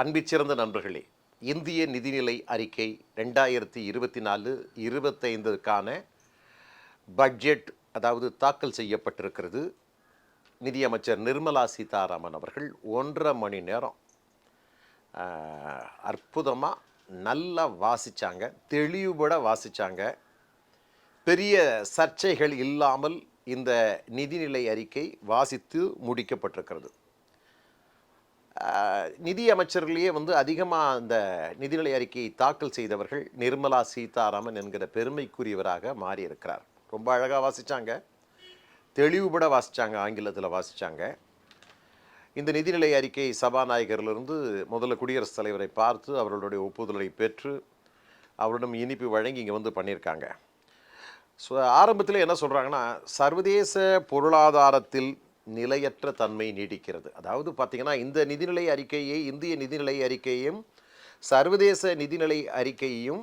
அன்பிச்சிறந்த நண்பர்களே இந்திய நிதிநிலை அறிக்கை ரெண்டாயிரத்தி இருபத்தி நாலு இருபத்தைந்துக்கான பட்ஜெட் அதாவது தாக்கல் செய்யப்பட்டிருக்கிறது. நிதியமைச்சர் நிர்மலா சீதாராமன் அவர்கள் ஒன்றரை மணி நேரம் அற்புதமாக நல்லா வாசித்தாங்க தெளிவுபட வாசித்தாங்க பெரிய சர்ச்சைகள் இல்லாமல் இந்த நிதிநிலை அறிக்கை வாசித்து முடிக்கப்பட்டிருக்கிறது. நிதி அமைச்சர்களையே வந்து அதிகமாக அந்த நிதிநிலை அறிக்கையை தாக்கல் செய்தவர்கள் நிர்மலா சீதாராமன் என்கிற பெருமைக்குரியவராக மாறியிருக்கிறார். ரொம்ப அழகாக வாசித்தாங்க தெளிவுபட வாசித்தாங்க ஆங்கிலத்தில் வாசித்தாங்க இந்த நிதிநிலை அறிக்கை சபாநாயகரிலிருந்து முதல்ல குடியரசுத் தலைவரை பார்த்து அவர்களுடைய ஒப்புதலை பெற்று அவரிடம் இனிப்பு வழங்கி இங்கே வந்து பண்ணியிருக்காங்க. ஸோ ஆரம்பத்தில் என்ன சொல்கிறாங்கன்னா சர்வதேச பொருளாதாரத்தில் நிலையற்ற தன்மை நீடிக்கிறது. அதாவது பார்த்தீங்கன்னா இந்த நிதிநிலை அறிக்கையை இந்திய நிதிநிலை அறிக்கையும் சர்வதேச நிதிநிலை அறிக்கையையும்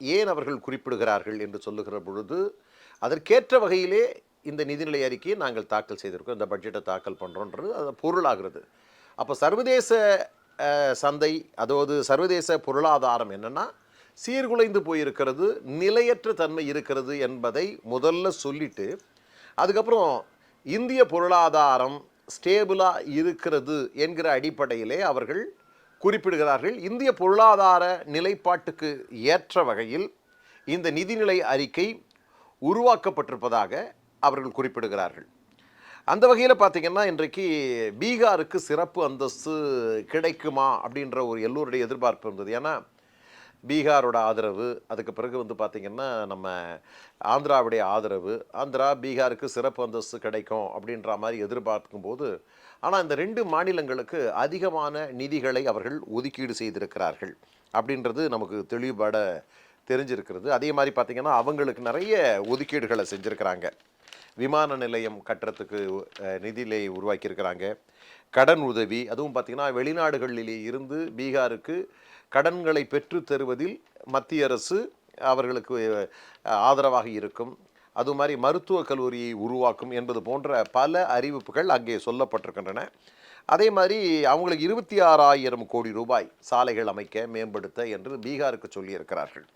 ஏன் அவர்கள் குறிப்பிடுகிறார்கள் என்று சொல்லுகிற பொழுது அதற்கேற்ற வகையிலே இந்த நிதிநிலை அறிக்கையை நாங்கள் தாக்கல் செய்திருக்கோம் இந்த பட்ஜெட்டை தாக்கல் பண்ணுறோன்றது அது பொருளாகிறது. அப்போ சர்வதேச சந்தை அதாவது சர்வதேச பொருளாதாரம் என்னென்னா சீர்குலைந்து போயிருக்கிறது நிலையற்ற தன்மை இருக்கிறது என்பதை முதல்ல சொல்லிட்டு அதுக்கப்புறம் இந்திய பொருளாதாரம் ஸ்டேபிளாக இருக்கிறது என்கிற அடிப்படையிலே அவர்கள் குறிப்பிடுகிறார்கள். இந்திய பொருளாதார நிலைப்பாட்டுக்கு ஏற்ற வகையில் இந்த நிதிநிலை அறிக்கை உருவாக்கப்பட்டிருப்பதாக அவர்கள் குறிப்பிடுகிறார்கள். அந்த வகையில் பார்த்தீங்கன்னா இன்றைக்கு பீகாருக்கு சிறப்பு அந்தஸ்து கிடைக்குமா அப்படின்ற ஒரு எல்லோருடைய எதிர்பார்ப்பு இருந்தது. ஏன்னா பீகாரோட ஆதரவு அதுக்கு பிறகு வந்து பார்த்திங்கன்னா நம்ம ஆந்திராவுடைய ஆதரவு ஆந்திரா பீகாருக்கு சிறப்பு அந்தஸ்து கிடைக்கும் அப்படின்ற மாதிரி எதிர்பார்க்கும் போது ஆனால் இந்த ரெண்டு மாநிலங்களுக்கு அதிகமான நிதிகளை அவர்கள் ஒதுக்கீடு செய்திருக்கிறார்கள் அப்படின்றது நமக்கு தெளிவுபட தெரிஞ்சிருக்கிறது. அதே மாதிரி பார்த்திங்கன்னா அவங்களுக்கு நிறைய ஒதுக்கீடுகளை செஞ்சுருக்கிறாங்க. விமான நிலையம் கட்டுறதுக்கு நிதியிலே உருவாக்கியிருக்கிறாங்க. கடன் உதவி அதுவும் பார்த்திங்கன்னா வெளிநாடுகளிலே இருந்து பீகாருக்கு கடன்களை பெற்று தருவதில் மத்திய அரசு அவர்களுக்கு ஆதரவாக இருக்கும். அது மாதிரி மருத்துவக் கல்லூரியை உருவாக்கும் என்பது போன்ற பல அறிவிப்புகள் அங்கே சொல்லப்பட்டிருக்கின்றன. அதே மாதிரி அவங்களுக்கு இருபத்தி ஆறாயிரம் கோடி ரூபாய் சாலைகள் அமைக்க மேம்படுத்த என்று பீகாருக்கு சொல்லியிருக்கிறார்கள்.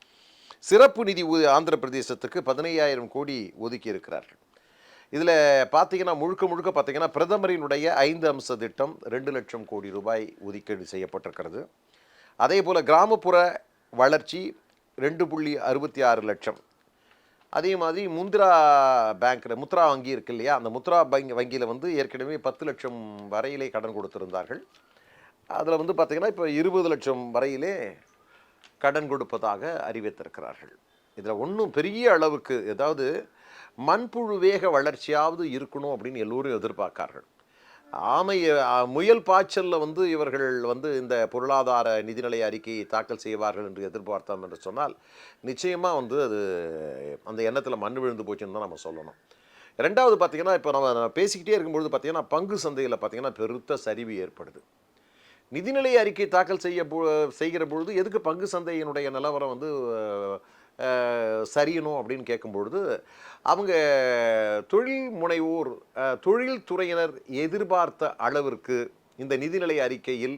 சிறப்பு நிதி உ- ஆந்திர பிரதேசத்துக்கு பதினையாயிரம் கோடி ஒதுக்கி இருக்கிறார்கள் இதில் பார்த்தீங்கன்னா முழுக்க முழுக்க பார்த்தீங்கன்னா பிரதமரினுடைய ஐந்து அம்ச திட்டம் ரெண்டு லட்சம் கோடி ரூபாய் ஒதுக்கீடு செய்யப்பட்டிருக்கிறது. அதே போல் கிராமப்புற வளர்ச்சி ரெண்டு புள்ளி அறுபத்தி ஆறு லட்சம். அதே மாதிரி முந்திரா பேங்க்கில் முத்ரா வங்கி இருக்கு இல்லையா? அந்த முத்ரா வங்கி வங்கியில் வந்து ஏற்கனவே பத்து லட்சம் வரையிலே கடன் கொடுத்திருந்தார்கள். அதில் வந்து பார்த்திங்கன்னா இப்போ இருபது லட்சம் வரையிலே கடன் கொடுப்பதாக அறிவித்திருக்கிறார்கள். இதில் ஒன்றும் பெரிய அளவுக்கு ஏதாவது மண்புழு வேக வளர்ச்சியாவது இருக்கணும் அப்படின்னு எல்லோரும் எதிர்பார்க்கார்கள். ஆமை முயல் பாய்ச்சலில் வந்து இவர்கள் வந்து இந்த பொருளாதார நிதிநிலை அறிக்கையை தாக்கல் செய்வார்கள் என்று எதிர்பார்த்தோம் என்று சொன்னால் நிச்சயமாக வந்து அது அந்த எண்ணத்தில் மண் விழுந்து போச்சுன்னு தான் நம்ம சொல்லணும். ரெண்டாவது பார்த்திங்கன்னா இப்போ நம்ம பேசிக்கிட்டே இருக்கும்பொழுது பார்த்தீங்கன்னா பங்கு சந்தையில் பார்த்தீங்கன்னா பெருத்த சரிவு ஏற்படுது. நிதிநிலை அறிக்கை தாக்கல் செய்ய செய்கிற பொழுது எதுக்கு பங்கு சந்தையினுடைய நிலவரம் வந்து சரியணும் அப்படின்னு கேட்கும்பொழுது அவங்க தொழில் முனைவோர் தொழில்துறையினர் தொழில் துறையினர் எதிர்பார்த்த அளவிற்கு இந்த நிதிநிலை அறிக்கையில்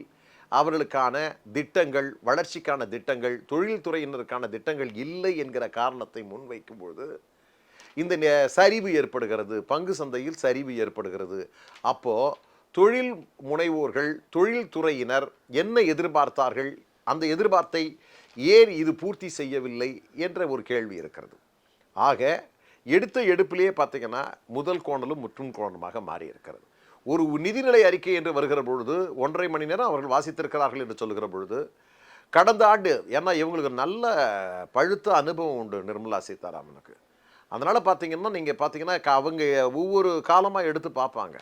அவர்களுக்கான திட்டங்கள் வளர்ச்சிக்கான திட்டங்கள் தொழில்துறையினருக்கான திட்டங்கள் இல்லை என்கிற காரணத்தை முன்வைக்கும்பொழுது இந்த சரிவு ஏற்படுகிறது பங்கு சந்தையில் சரிவு ஏற்படுகிறது. அப்போது தொழில் முனைவோர்கள் தொழில்துறையினர் என்ன எதிர்பார்த்தார்கள்? அந்த எதிர்பார்த்தை ஏன் இது பூர்த்தி செய்யவில்லை என்ற ஒரு கேள்வி இருக்கிறது. ஆக எடுத்த எடுப்பிலேயே பார்த்தீங்கன்னா முதல் கோணலும் முற்றும் கோணமாக மாறி இருக்கிறது ஒரு நிதிநிலை அறிக்கை என்று வருகிற பொழுது ஒன்றரை மணி நேரம் அவர்கள் வாசித்திருக்கிறார்கள் என்று சொல்லுகிற பொழுது கடந்த ஆண்டு ஏன்னா இவங்களுக்கு நல்ல பழுத்த அனுபவம் உண்டு நிர்மலா சீதாராமனுக்கு. அதனால் பார்த்தீங்கன்னா நீங்கள் பார்த்தீங்கன்னா க- அவங்க ஒவ்வொரு காலமாக எடுத்து பார்ப்பாங்க.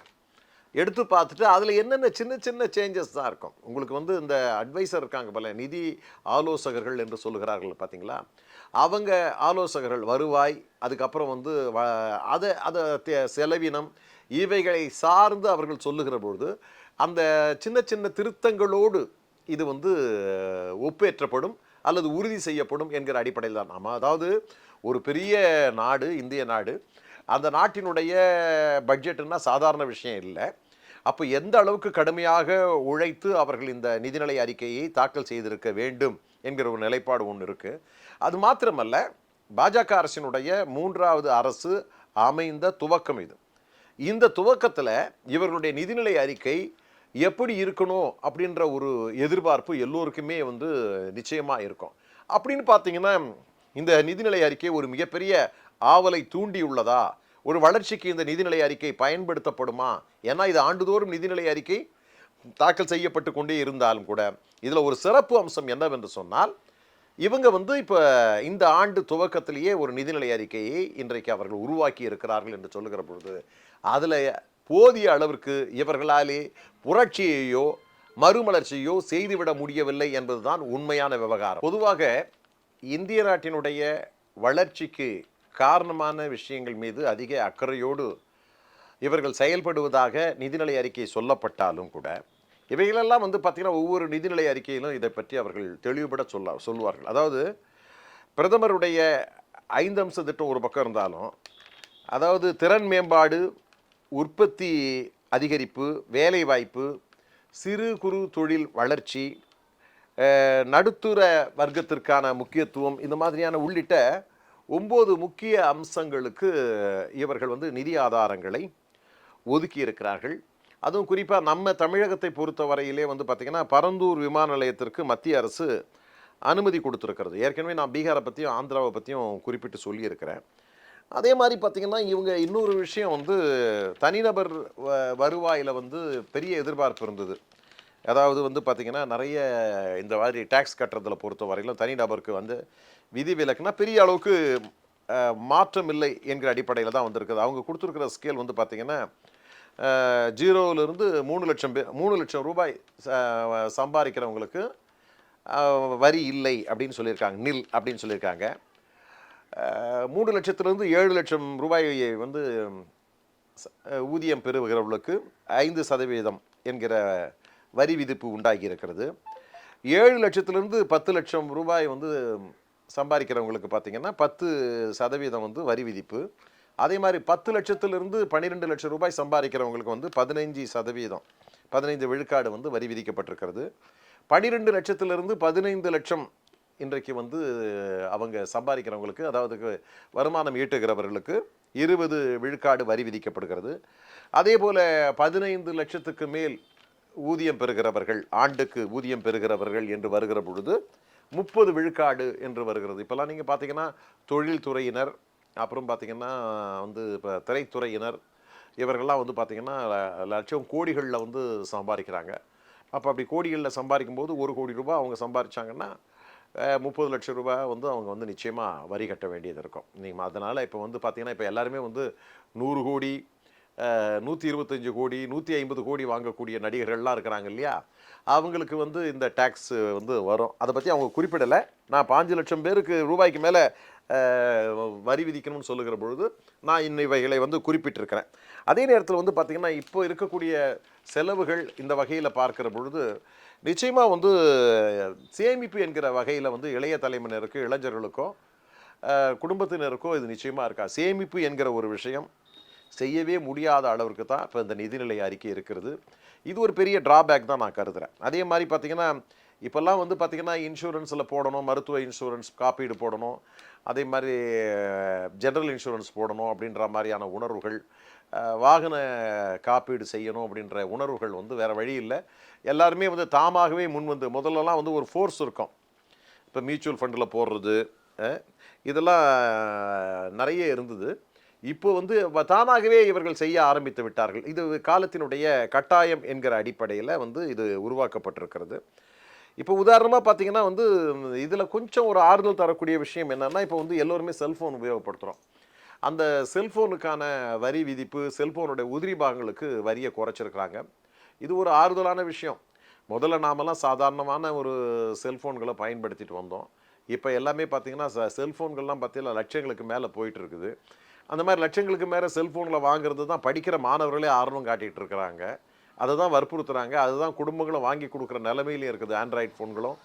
எடுத்து பார்த்துட்டு அதில் என்னென்ன சின்ன சின்ன சேஞ்சஸ் தான் இருக்கும். உங்களுக்கு வந்து இந்த அட்வைசர் இருக்காங்க போல நிதி ஆலோசகர்கள் என்று சொல்லுகிறார்கள் பார்த்தீங்களா அவங்க ஆலோசகர்கள் வருவாய் அதுக்கப்புறம் வந்து வ- அதை அதை தே- செலவினம் இவைகளை சார்ந்து அவர்கள் சொல்லுகிற பொழுது அந்த சின்ன சின்ன திருத்தங்களோடு இது வந்து ஒப்பேற்றப்படும் அல்லது உறுதி செய்யப்படும் என்கிற அடிப்படையில் தான் நாம் அதாவது ஒரு பெரிய நாடு இந்திய நாடு அந்த நாட்டினுடைய பட்ஜெட்டுன்னா சாதாரண விஷயம் இல்லை. அப்போ எந்த அளவுக்கு கடுமையாக உழைத்து அவர்கள் இந்த நிதிநிலை அறிக்கையை தாக்கல் செய்திருக்க வேண்டும் என்கிற ஒரு நிலைப்பாடு ஒன்று இருக்குது அது மாத்திரமல்ல பாஜக அரசினுடைய மூன்றாவது அரசு அமைந்த துவக்கம் இது. இந்த துவக்கத்தில் இவர்களுடைய நிதிநிலை அறிக்கை எப்படி இருக்கணும் அப்படின்ற ஒரு எதிர்பார்ப்பு எல்லோருக்குமே வந்து நிச்சயமாக இருக்கும். அப்படின்னு பார்த்தீங்கன்னா இந்த நிதிநிலை அறிக்கை ஒரு மிகப்பெரிய ஆவலை தூண்டியுள்ளதா? ஒரு வளர்ச்சிக்கு இந்த நிதிநிலை அறிக்கை பயன்படுத்தப்படுமா? ஏன்னா இது ஆண்டுதோறும் நிதிநிலை அறிக்கை தாக்கல் செய்யப்பட்டு கொண்டே இருந்தாலும் கூட இதில் ஒரு சிறப்பு அம்சம் என்னவென்று சொன்னால் இவங்க வந்து இப்போ இந்த ஆண்டு துவக்கத்திலேயே ஒரு நிதிநிலை அறிக்கையை இன்றைக்கு அவர்கள் உருவாக்கி இருக்கிறார்கள் என்று சொல்லுகிற பொழுது அதில் போதிய அளவிற்கு இவர்களாலே புரட்சியையோ மறுமலர்ச்சியோ செய்துவிட முடியவில்லை என்பதுதான் உண்மையான விவகாரம். பொதுவாக இந்திய நாட்டினுடைய வளர்ச்சிக்கு காரணமான விஷயங்கள் மீது அதிக அக்கறையோடு இவர்கள் செயல்படுவதாக நிதிநிலை அறிக்கை சொல்லப்பட்டாலும் கூட இவைகளெல்லாம் வந்து பார்த்திங்கன்னா ஒவ்வொரு நிதிநிலை அறிக்கையிலும் இதை பற்றி அவர்கள் தெளிவுபட சொல்ல சொல்லுவார்கள். அதாவது பிரதமருடைய ஐந்து அம்ச திட்டம் ஒரு பக்கம் இருந்தாலும் அதாவது திறன் மேம்பாடு உற்பத்தி அதிகரிப்பு வேலைவாய்ப்பு சிறு குறு தொழில் வளர்ச்சி நடுத்தர வர்க்கத்திற்கான முக்கியத்துவம் இந்த மாதிரியான உள்ளிட்ட ஒம்பது முக்கிய அம்சங்களுக்கு இவர்கள் வந்து நிதி ஆதாரங்களை ஒதுக்கி இருக்கிறார்கள் அதுவும் குறிப்பாக நம்ம தமிழகத்தை பொறுத்த வரையிலே வந்து பார்த்திங்கன்னா பரந்தூர் விமான நிலையத்திற்கு மத்திய அரசு அனுமதி கொடுத்துருக்கிறது. ஏற்கனவே நான் பீகாரை பற்றியும் ஆந்திராவை பற்றியும் குறிப்பிட்டு சொல்லியிருக்கிறேன். அதே மாதிரி பார்த்திங்கன்னா இவங்க இன்னொரு விஷயம் வந்து தனிநபர் வ வருவாயில் வந்து பெரிய எதிர்பார்ப்பு இருந்தது. அதாவது வந்து பார்த்திங்கன்னா நிறைய இந்த மாதிரி டேக்ஸ் கட்டுறதுல பொறுத்த வரையிலும் தனிநபருக்கு வந்து விதி விலக்குனா பெரிய அளவுக்கு மாற்றம் இல்லை என்கிற அடிப்படையில் தான் வந்திருக்குது. அவங்க கொடுத்துருக்கிற ஸ்கேல் வந்து பார்த்திங்கன்னா ஜீரோவிலிருந்து மூணு லட்சம் பே மூணு லட்சம் ரூபாய் ச- சம்பாதிக்கிறவங்களுக்கு வரி இல்லை அப்படின்னு சொல்லியிருக்காங்க. நில் அப்படின்னு சொல்லியிருக்காங்க. மூணு லட்சத்துலேருந்து ஏழு லட்சம் ரூபாய் வந்து ஊதியம் பெறுகிறவர்களுக்கு ஐந்து சதவீதம் என்கிற வரி விதிப்பு உண்டாகி இருக்கிறது ஏழு லட்சத்திலிருந்து பத்து லட்சம் ரூபாய் வந்து சம்பாதிக்கிறவங்களுக்கு பார்த்தீங்கன்னா பத்து சதவீதம் வந்து வரி விதிப்பு. அதே மாதிரி பத்து லட்சத்திலிருந்து பன்னிரெண்டு லட்சம் ரூபாய் சம்பாதிக்கிறவங்களுக்கு வந்து பதினைஞ்சு சதவீதம் பதினைந்து விழுக்காடு வந்து வரி விதிக்கப்பட்டிருக்கிறது. பன்னிரெண்டு லட்சத்திலிருந்து பதினைந்து லட்சம் இன்றைக்கு வந்து அவங்க சம்பாதிக்கிறவங்களுக்கு அதாவது வருமானம் ஈட்டுகிறவர்களுக்கு இருபது விழுக்காடு வரி விதிக்கப்படுகிறது. அதே போல் பதினைந்து லட்சத்துக்கு மேல் ஊதியம் பெறுகிறவர்கள் ஆண்டுக்கு ஊதியம் பெறுகிறவர்கள் என்று வருகிற பொழுது முப்பது விழுக்காடு என்று வருகிறது. இப்போல்லாம் நீங்கள் பார்த்தீங்கன்னா தொழில்துறையினர் அப்புறம் பார்த்தீங்கன்னா வந்து இப்போ திரைத்துறையினர் இவர்கள்லாம் வந்து பார்த்திங்கன்னா லட்சம் கோடிகளில் வந்து சம்பாதிக்கிறாங்க. அப்போ அப்படி கோடிகளில் சம்பாதிக்கும் போது ஒரு கோடி ரூபாய் அவங்க சம்பாதிச்சாங்கன்னா முப்பது லட்சம் ரூபாய் வந்து அவங்க வந்து நிச்சயமாக வரி கட்ட வேண்டியது இருக்கும். நீங்கள் அதனால் இப்போ வந்து பார்த்திங்கன்னா இப்போ எல்லாருமே வந்து நூறு கோடி நூற்றி இருபத்தஞ்சு கோடி நூற்றி ஐம்பது கோடி வாங்கக்கூடிய நடிகர்கள்லாம் இருக்கிறாங்க இல்லையா? அவங்களுக்கு வந்து இந்த டேக்ஸ் வந்து வரும். அதை பற்றி அவங்க குறிப்பிடலை. நான் பாஞ்சு லட்சம் பேருக்கு ரூபாய்க்கு மேலே வரி விதிக்கணும்னு சொல்லுகிற பொழுது நான் இன்ன இவைகளை வந்து குறிப்பிட்டிருக்கிறேன். அதே நேரத்தில் வந்து பார்த்திங்கன்னா இப்போ இருக்கக்கூடிய செலவுகள் இந்த வகையில் பார்க்கிற பொழுது நிச்சயமாக வந்து சேமிப்பு என்கிற வகையில் வந்து இளைய தலைமுறையினருக்கு இளைஞர்களுக்கோ குடும்பத்தினருக்கோ இது நிச்சயமாக இருக்கா? சேமிப்பு என்கிற ஒரு விஷயம் செய்யவே முடியாத அளவிற்கு தான் இப்போ இந்த நிதிநிலை அறிக்கை இருக்கிறது. இது ஒரு பெரிய ட்ராபேக் தான் நான் கருதுகிறேன் அதே மாதிரி பார்த்திங்கன்னா இப்போல்லாம் வந்து பார்த்திங்கன்னா இன்சூரன்ஸில் போடணும் மருத்துவ இன்சூரன்ஸ் காப்பீடு போடணும் அதே மாதிரி ஜென்ரல் இன்சூரன்ஸ் போடணும் அப்படின்ற மாதிரியான உணர்வுகள் வாகன காப்பீடு செய்யணும் அப்படின்ற உணர்வுகள் வந்து வேறு வழி இல்லை. எல்லாருமே வந்து தாமாகவே முன் வந்து முதல்லலாம் வந்து ஒரு ஃபோர்ஸ் இருக்கும். இப்போ மியூச்சுவல் ஃபண்டில் போடுறது இதெல்லாம் நிறைய இருந்தது. இப்போ வந்து வ- தானாகவே இவர்கள் செய்ய ஆரம்பித்து விட்டார்கள். இது காலத்தினுடைய கட்டாயம் என்கிற அடிப்படையில் வந்து இது உருவாக்கப்பட்டிருக்கிறது. இப்போ உதாரணமாக பார்த்தீங்கன்னா வந்து இதில் கொஞ்சம் ஒரு ஆறுதல் தரக்கூடிய விஷயம் என்னென்னா இப்போ வந்து எல்லோருமே செல்ஃபோன் உபயோகப்படுத்துகிறோம் அந்த செல்ஃபோனுக்கான வரி விதிப்பு செல்ஃபோனுடைய உதிரி பாகங்களுக்கு வரியை குறைச்சிருக்கிறாங்க. இது ஒரு ஆறுதலான விஷயம். முதல்ல நாமெல்லாம் சாதாரணமான ஒரு செல்ஃபோன்களை பயன்படுத்திட்டு வந்தோம். இப்போ எல்லாமே பார்த்தீங்கன்னா ச- செல்ஃபோன்கள்லாம் பார்த்தீங்கன்னா லட்சங்களுக்கு மேலே போயிட்டு இருக்குது. அந்த மாதிரி லட்சங்களுக்கு மேலே செல்ஃபோனில் வாங்குறது தான் படிக்கிற மாணவர்களே ஆர்வம் காட்டிகிட்டு இருக்கிறாங்க. அதை தான் வற்புறுத்துறாங்க. அதுதான் குடும்பங்களும் வாங்கி கொடுக்குற நிலைமையிலையும் இருக்குது. ஆண்ட்ராய்டு ஃபோன்களும்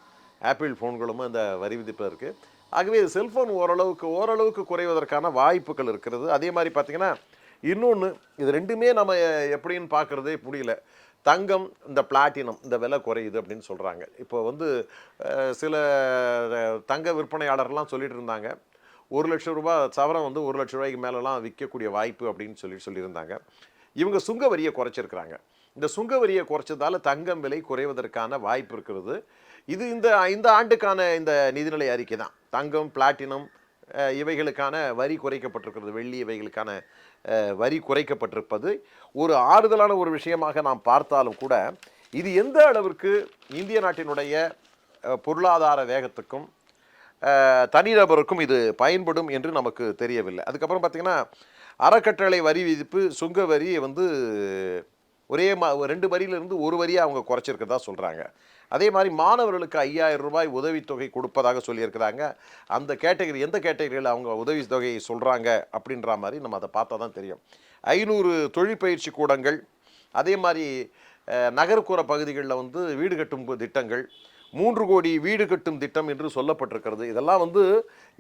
ஆப்பிள் ஃபோன்களும் இந்த வரி விதிப்பில் இருக்குது ஆகவே செல்ஃபோன் ஓரளவுக்கு ஓரளவுக்கு குறைவதற்கான வாய்ப்புகள் இருக்கிறது. அதே மாதிரி பார்த்திங்கன்னா இன்னொன்று இது ரெண்டுமே நம்ம எப்படின்னு பார்க்குறதே புரியல. தங்கம் இந்த பிளாட்டினம் இந்த விலை குறையுது அப்படின்னு சொல்கிறாங்க இப்போ வந்து சில தங்க விற்பனையாளர்லாம் சொல்லிட்டு இருந்தாங்க. ஒரு லட்சம் ரூபாய் சவரம் வந்து ஒரு லட்ச ரூபாய்க்கு மேலெலாம் விற்கக்கூடிய வாய்ப்பு அப்படின்னு சொல்லி சொல்லியிருந்தாங்க. இவங்க சுங்க வரியை குறைச்சிருக்கிறாங்க. இந்த சுங்க வரியை குறைச்சதால தங்கம் விலை குறைவதற்கான வாய்ப்பு இருக்கிறது. இது இந்த இந்த ஆண்டுக்கான இந்த நிதிநிலை அறிக்கை தான். தங்கம் பிளாட்டினம் இவைகளுக்கான வரி குறைக்கப்பட்டிருக்கிறது. வெள்ளி இவைகளுக்கான வரி குறைக்கப்பட்டிருப்பது. ஒரு ஆறுதலான ஒரு விஷயமாக நாம் பார்த்தாலும் கூட இது எந்த அளவிற்கு இந்திய நாட்டினுடைய பொருளாதார வேகத்துக்கும் தனிநபருக்கும் இது பயன்படும் என்று நமக்கு தெரியவில்லை. அதுக்கப்புறம் பார்த்திங்கன்னா அறக்கட்டளை வரி விதிப்பு சுங்க வரி வந்து ஒரே மா ரெண்டு வரியிலிருந்து ஒரு வரியாக அவங்க குறைச்சிருக்கதா சொல்கிறாங்க அதே மாதிரி மாணவர்களுக்கு ஐயாயிரம் ரூபாய் உதவித்தொகை கொடுப்பதாக சொல்லியிருக்கிறாங்க. அந்த கேட்டகரி எந்த கேட்டகரியில் அவங்க உதவி தொகையை சொல்கிறாங்க அப்படின்ற மாதிரி நம்ம அதை பார்த்தா தான் தெரியும். ஐநூறு தொழிற்பயிற்சி கூடங்கள் அதே மாதிரி நகர்ப்புற பகுதிகளில் வந்து வீடு கட்டும் திட்டங்கள் மூன்று கோடி வீடு கட்டும் திட்டம் என்று சொல்லப்பட்டிருக்கிறது. இதெல்லாம் வந்து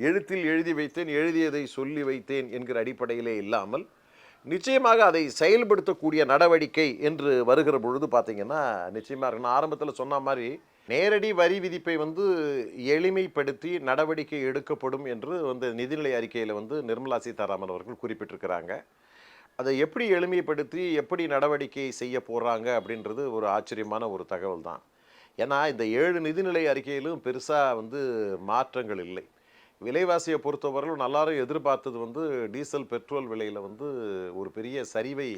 எழுத்தில் எழுதி வைத்தேன் எழுதியதை சொல்லி வைத்தேன் என்கிற அடிப்படையிலே இல்லாமல் நிச்சயமாக அதை செயல்படுத்தக்கூடிய நடவடிக்கை என்று வருகிற பொழுது பார்த்தீங்கன்னா நிச்சயமாக இருக்கு. நான் ஆரம்பத்தில் சொன்ன மாதிரி நேரடி வரி விதிப்பை வந்து எளிமைப்படுத்தி நடவடிக்கை எடுக்கப்படும் என்று வந்து நிதிநிலை அறிக்கையில் வந்து நிர்மலா சீதாராமன் அவர்கள் குறிப்பிட்டிருக்கிறாங்க. அதை எப்படி எளிமைப்படுத்தி எப்படி நடவடிக்கை செய்ய போகிறாங்க அப்படின்றது ஒரு ஆச்சரியமான ஒரு தகவல் தான் ஏன்னா இந்த ஏழு நிதிநிலை அறிக்கையிலும் பெருசாக வந்து மாற்றங்கள் இல்லை. விலைவாசியை பொறுத்தவரையிலும் நல்லாரும் எதிர்பார்த்தது வந்து டீசல் பெட்ரோல் விலையில் வந்து ஒரு பெரிய சரிவை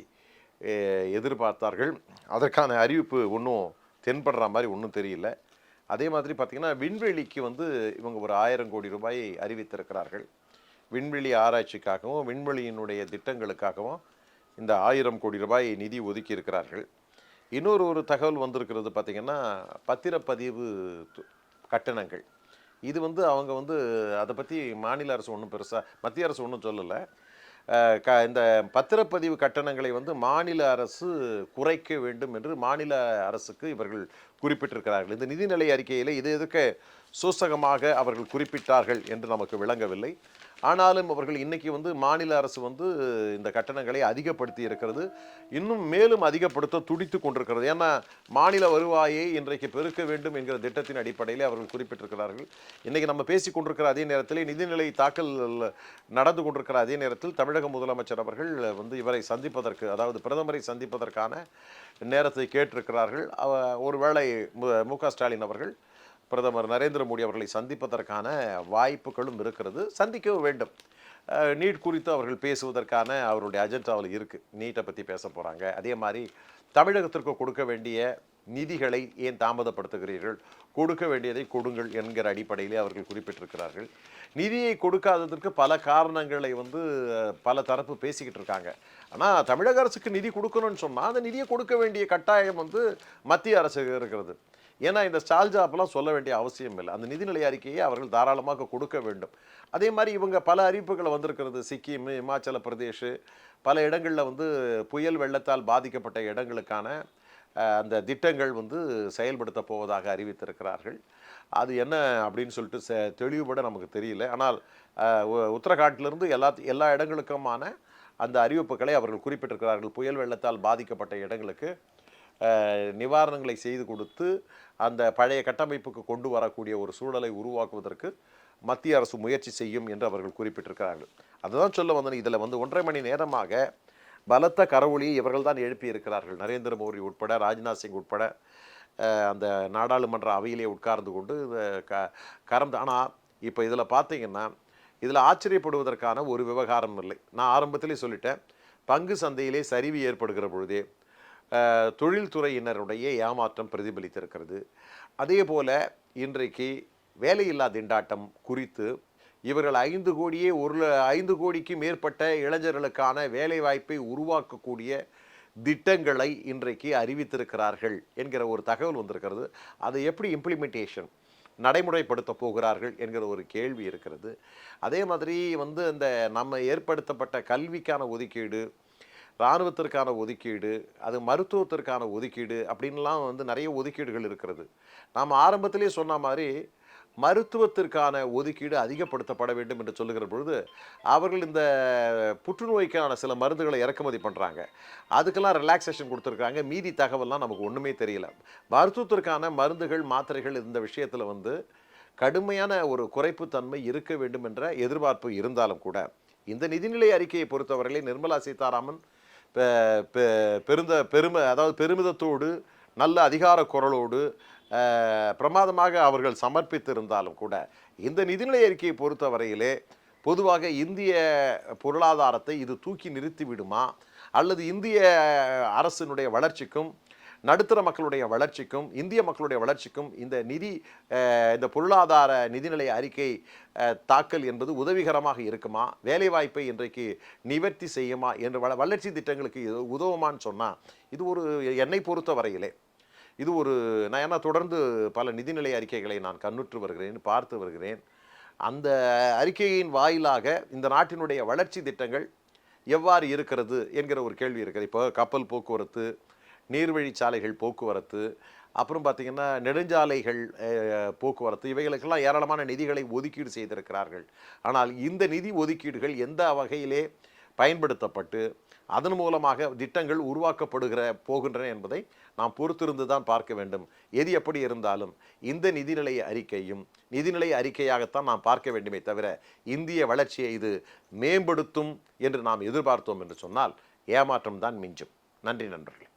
எதிர்பார்த்தார்கள். அதற்கான அறிவிப்பு ஒன்றும் தென்படுற மாதிரி ஒன்றும் தெரியல. அதே மாதிரி பார்த்திங்கன்னா விண்வெளிக்கு வந்து இவங்க ஒரு ஆயிரம் கோடி ரூபாயை அறிவித்திருக்கிறார்கள். விண்வெளி ஆராய்ச்சிக்காகவும் விண்வெளியினுடைய திட்டங்களுக்காகவும் இந்த ஆயிரம் கோடி ரூபாய் நிதி ஒதுக்கி இருக்கிறார்கள் இன்னொரு ஒரு தகவல் வந்திருக்கிறது பார்த்திங்கன்னா பத்திரப்பதிவு கட்டணங்கள். இது வந்து அவங்க வந்து அதை பற்றி மாநில அரசு ஒன்றும் பெருசாக மத்திய அரசு ஒன்றும் சொல்லலை. க இந்த பத்திரப்பதிவு கட்டணங்களை வந்து மாநில அரசு குறைக்க வேண்டும் என்று மாநில அரசுக்கு இவர்கள் குறிப்பிட்டிருக்கிறார்கள். இந்த நிதிநிலை அறிக்கையில் இது எதுக்கு சூசகமாக அவர்கள் குறிப்பிட்டார்கள் என்று நமக்கு விளங்கவில்லை. ஆனாலும் அவர்கள் இன்னைக்கு வந்து மாநில அரசு வந்து இந்த கட்டணங்களை அதிகப்படுத்தி இருக்கிறது. இன்னும் மேலும் அதிகப்படுத்த துடித்து கொண்டிருக்கிறது. ஏன்னா மாநில வருவாயை இன்றைக்கு பெருக்க வேண்டும் என்கிற திட்டத்தின் அடிப்படையில் அவர்கள் குறிப்பிட்டிருக்கிறார்கள். இன்னைக்கு நம்ம பேசி கொண்டிருக்கிற அதே நேரத்தில் நிதிநிலை தாக்கல் நடந்து கொண்டிருக்கிற அதே நேரத்தில் தமிழக முதலமைச்சர் அவர்கள் வந்து இவரை சந்திப்பதற்கு அதாவது பிரதமரை சந்திப்பதற்கான நேரத்தை கேட்டிருக்கிறார்கள். ஒருவேளை மு- க ஸ்டாலின் அவர்கள் பிரதமர் நரேந்திர மோடி அவர்களை சந்திப்பதற்கான வாய்ப்புகளும் இருக்கிறது. சந்திக்கவும் வேண்டும். நீட் குறித்து அவர்கள் பேசுவதற்கான அவருடைய அஜெண்டாவில் இருக்குது நீட்டை பற்றி பேச போகிறாங்க அதே மாதிரி தமிழகத்திற்கு கொடுக்க வேண்டிய நிதிகளை ஏன் தாமதப்படுத்துகிறீர்கள்? கொடுக்க வேண்டியதை கொடுங்கள் என்கிற அடிப்படையிலே அவர்கள் குறிப்பிட்டிருக்கிறார்கள். நிதியை கொடுக்காததற்கு பல காரணங்களை வந்து பல தரப்பு பேசிக்கிட்டு இருக்காங்க. ஆனால் தமிழக அரசுக்கு நிதி கொடுக்கணும்னு சொன்னால் அந்த நிதியை கொடுக்க வேண்டிய கட்டாயம் வந்து மத்திய அரசு இருக்கிறது. ஏன்னா இந்த ஸ்டால்ஜாப்லாம் சொல்ல வேண்டிய அவசியம் இல்லை. அந்த நிதிநிலை அறிக்கையை அவர்கள் தாராளமாக கொடுக்க வேண்டும். அதே மாதிரி இவங்க பல அறிவிப்புகள் வந்திருக்கிறது. சிக்கிம் இமாச்சல பிரதேஷ் பல இடங்களில் வந்து புயல் வெள்ளத்தால் பாதிக்கப்பட்ட இடங்களுக்கான அந்த திட்டங்கள் வந்து செயல்படுத்த போவதாக அறிவித்திருக்கிறார்கள். அது என்ன அப்படின்னு சொல்லிட்டு செ தெளிவுபட நமக்கு தெரியல. ஆனால் அஹ், உத்தரகாண்ட்லேருந்து எல்லா எல்லா இடங்களுக்குமான அந்த அறிவிப்புகளை அவர்கள் குறிப்பிட்டிருக்கிறார்கள். புயல் வெள்ளத்தால் பாதிக்கப்பட்ட இடங்களுக்கு நிவாரணங்களை செய்து கொடுத்து அந்த பழைய கட்டமைப்புக்கு கொண்டு வரக்கூடிய ஒரு சூழலை உருவாக்குவதற்கு மத்திய அரசு முயற்சி செய்யும் என்று அவர்கள் குறிப்பிட்டிருக்கிறார்கள். அதுதான் சொல்ல வந்தேன். இதில் வந்து ஒன்றரை மணி நேரமாக பலத்த கரவொலியை இவர்கள் தான் எழுப்பியிருக்கிறார்கள். நரேந்திர மோடி உட்பட ராஜ்நாத் சிங் உட்பட அந்த நாடாளுமன்ற அவையிலே உட்கார்ந்து கொண்டு இந்த க கறந்து ஆனால் இப்போ இதில் பார்த்தீங்கன்னா இதில் ஆச்சரியப்படுவதற்கான ஒரு விவகாரம் இல்லை. நான் ஆரம்பத்திலே சொல்லிட்டேன் பங்கு சந்தையிலே சரிவு ஏற்படுகிற பொழுதே தொழில்துறையினருடைய ஏமாற்றம் பிரதிபலித்திருக்கிறது. அதே போல் இன்றைக்கு வேலையில்லா திண்டாட்டம் குறித்து இவர்கள் ஐந்து கோடியே ஒரு ஐந்து கோடிக்கு மேற்பட்ட இளைஞர்களுக்கான வேலைவாய்ப்பை உருவாக்கக்கூடிய திட்டங்களை இன்றைக்கு அறிவித்திருக்கிறார்கள் என்கிற ஒரு தகவல் வந்திருக்கிறது. அதை எப்படி இம்ப்ளிமெண்டேஷன் நடைமுறைப்படுத்த போகிறார்கள் என்கிற ஒரு கேள்வி இருக்கிறது. அதே மாதிரி வந்து இந்த நம்ம ஏற்படுத்தப்பட்ட கல்விக்கான ஒதுக்கீடு இராணுவத்திற்கான ஒதுக்கீடு அது மருத்துவத்திற்கான ஒதுக்கீடு அப்படின்லாம் வந்து நிறைய ஒதுக்கீடுகள் இருக்கிறது. நாம் ஆரம்பத்திலே சொன்ன மாதிரி மருத்துவத்திற்கான ஒதுக்கீடு அதிகப்படுத்தப்பட வேண்டும் என்று சொல்லுகிற பொழுது அவர்கள் இந்த புற்றுநோய்க்கான சில மருந்துகளை இறக்குமதி பண்ணுறாங்க அதுக்கெல்லாம் ரிலாக்ஸேஷன் கொடுத்துருக்காங்க மீதி தகவல்லாம் நமக்கு ஒன்றுமே தெரியல. மருத்துவத்திற்கான மருந்துகள் மாத்திரைகள் இந்த விஷயத்தில் வந்து கடுமையான ஒரு குறைப்புத்தன்மை இருக்க வேண்டும் என்ற எதிர்பார்ப்பு இருந்தாலும் கூட இந்த நிதிநிலை அறிக்கையை பொறுத்தவரையிலே நிர்மலா சீதாராமன் பெ- பெருந்த பெருமை அதாவது பெருமிதத்தோடு நல்ல அதிகார குரலோடு பிரமாதமாக அவர்கள் சமர்ப்பித்திருந்தாலும் கூட இந்த நிதிநிலை அறிக்கையை பொறுத்தவரையிலே பொதுவாக இந்திய பொருளாதாரத்தை இது தூக்கி நிறுத்தி விடுமா? அல்லது இந்திய அரசினுடைய வளர்ச்சிக்கும் நடுத்தர மக்களுடைய வளர்ச்சிக்கும் இந்திய மக்களுடைய வளர்ச்சிக்கும் இந்த நிதி இந்த பொருளாதார நிதிநிலை அறிக்கை தாக்கல் என்பது உதவிகரமாக இருக்குமா? வேலைவாய்ப்பை இன்றைக்கு நிவர்த்தி செய்யுமா? என்று வள வளர்ச்சி திட்டங்களுக்கு இது உதவுமான்னு சொன்னால் இது ஒரு என்னை பொறுத்த வரையிலே இது ஒரு நான் ஏன்னா தொடர்ந்து பல நிதிநிலை அறிக்கைகளை நான் கண்ணுற்று வருகிறேன் பார்த்து வருகிறேன். அந்த அறிக்கையின் வாயிலாக இந்த நாட்டினுடைய வளர்ச்சி திட்டங்கள் எவ்வாறு இருக்கிறது என்கிற ஒரு கேள்வி இருக்குது. இப்போ கப்பல் போக்குவரத்து நீர்வழிச்சாலைகள் போக்குவரத்து அப்புறம் பார்த்திங்கன்னா நெடுஞ்சாலைகள் போக்குவரத்து இவைகளுக்கெல்லாம் ஏராளமான நிதிகளை ஒதுக்கீடு செய்திருக்கிறார்கள். ஆனால் இந்த நிதி ஒதுக்கீடுகள் எந்த வகையிலே பயன்படுத்தப்பட்டு அதன் மூலமாக திட்டங்கள் உருவாக்கப்படுகிற போகின்றன என்பதை நாம் பொறுத்திருந்து தான் பார்க்க வேண்டும். எது எப்படி இருந்தாலும் இந்த நிதிநிலை அறிக்கையும் நிதிநிலை அறிக்கையாகத்தான் நாம் பார்க்க வேண்டுமே தவிர இந்திய வளர்ச்சியை இது மேம்படுத்தும் என்று நாம் எதிர்பார்த்தோம் என்று சொன்னால் ஏமாற்றம் தான் மிஞ்சும். நன்றி நண்பர்களே.